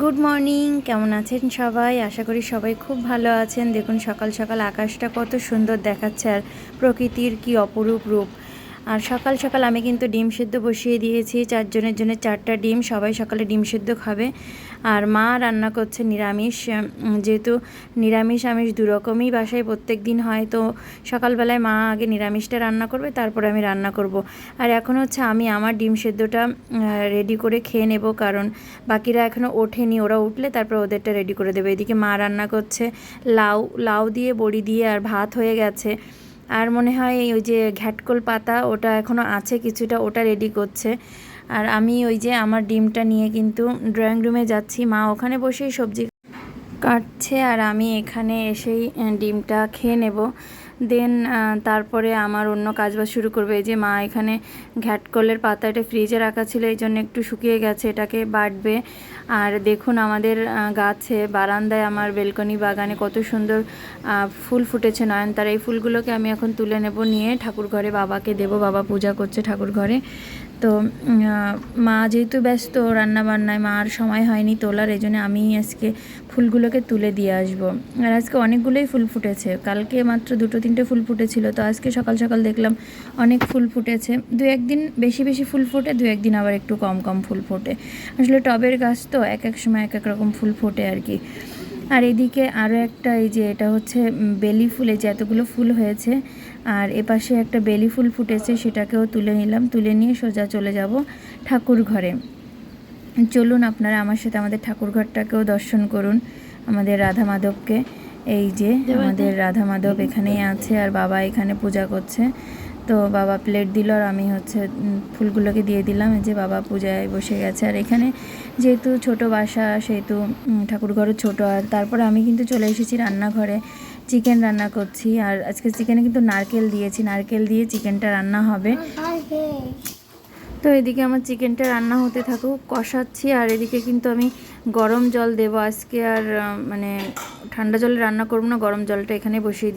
Good morning কেমন আছেন সবাই? আশা করি সবাই খুব ভালো আছেন। দেখুন, সকাল সকাল আকাশটা কত সুন্দর দেখাচ্ছে আর প্রকৃতির কি অপরূপ রূপ। আর সকাল সকাল আমি কিন্তু ডিম সেদ্ধ বসিয়ে দিয়েছি। চারজনের জন্য চারটা ডিম, সবাই সকালে ডিম সেদ্ধ খাবে। আর মা রান্না করছে নিরামিষ যেহেতু নিরামিষ আমিষ দু রকমই বাসায় প্রত্যেক দিন হয়, তো সকালবেলায় মা আগে নিরামিষটা রান্না করবে, তারপরে আমি রান্না করব। আর এখন হচ্ছে আমি আমার ডিম সেদ্ধটা রেডি করে খেয়ে নেব, কারণ বাকিরা এখনও ওঠেনি। ওরা উঠলে তারপর ওদেরটা রেডি করে দেবে। এদিকে মা রান্না করছে লাউ লাউ দিয়ে বড়ি দিয়ে, আর ভাত হয়ে গেছে। আর মনে হয় ওই যে ঘ্যাটকোল পাতা, ওটা এখনও আছে, কিছুটা ওটা রেডি করছে। আর আমি ওই যে আমার ডিমটা নিয়ে কিন্তু ড্রয়িং রুমে যাচ্ছি। মা ওখানে বসেই সবজি কাটছে আর আমি এখানে এসেই ডিমটা খেয়ে নেব। দেন তারপরে আমার অন্য কাজবাজ শুরু করবে। এই যে মা এখানে ঘ্যাটকলের পাতা এটা ফ্রিজে রাখা ছিল, এই জন্য একটু শুকিয়ে গেছে, এটাকে বাটবে। আর দেখুন আমাদের গাছে, বারান্দায় আমার বেলকনি বাগানে কত সুন্দর ফুল ফুটেছে নয়ন নয়নতারা। এই ফুলগুলোকে আমি এখন তুলে নেব, নিয়ে ঠাকুর ঘরে বাবাকে দেব। বাবা পূজা করছে ঠাকুর ঘরে তো মা যেহেতু ব্যস্ত রান্না বান্নায় মার সময় হয়নি তোলার এই জন্য আমি আজকে ফুলগুলোকে তুলে দিয়ে আসব। আর আজকে অনেকগুলোই ফুল ফুটেছে, কালকে মাত্র দুটো তিনটে ফুল ফুটেছিল, তো আজকে সকাল সকাল দেখলাম অনেক ফুল ফুটেছে। দু একদিন বেশি বেশি ফুল ফোটে, দু একদিন আবার একটু কম কম ফুল ফোটে। আসলে টবের গাছ তো এক এক সময় এক এক রকম ফুল ফোটে আর কি। আর এদিকে আরও একটা এই যে, এটা হচ্ছে বেলি ফুল যে এতগুলো ফুল হয়েছে। আর এপাশে একটা বেলি ফুল ফুটেছে সেটাকেও তুলে নিলাম। তুলে নিয়ে সোজা চলে যাব ঠাকুর ঘরে। চলুন আপনারা আমার সাথে আমাদের ঠাকুর ঘরটাকেও দর্শন করুন আমাদের রাধা মাধবকে। এই যে আমাদের রাধা মাধব এখানেই আছে আর বাবা এখানে পূজা করছে। তো বাবা প্লেট দিল আর আমি হচ্ছে ফুলগুলোকে দিয়ে দিলাম। এই যে বাবা পূজায় বসে গেছে। আর এখানে যেহেতু ছোট বাসা সেহেতু উম, ঠাকুর ঘরও ছোটো। আর তারপরে আমি কিন্তু চলে এসেছি রান্নাঘরে। চিকেন রান্না করছি, আর আজকে চিকেনে কিন্তু নারকেল দিয়েছি। নারকেল দিয়ে চিকেনটা রান্না হবে। তো এদিকে আমার চিকেনটা রান্না হতে থাকুক, কষাচ্ছি, আর এদিকে কিন্তু আমি গরম জল দেবো। আজকে আর মানে ঠান্ডা জলে রান্না করব না, গরম জলটা এখানে বসিয়ে দিই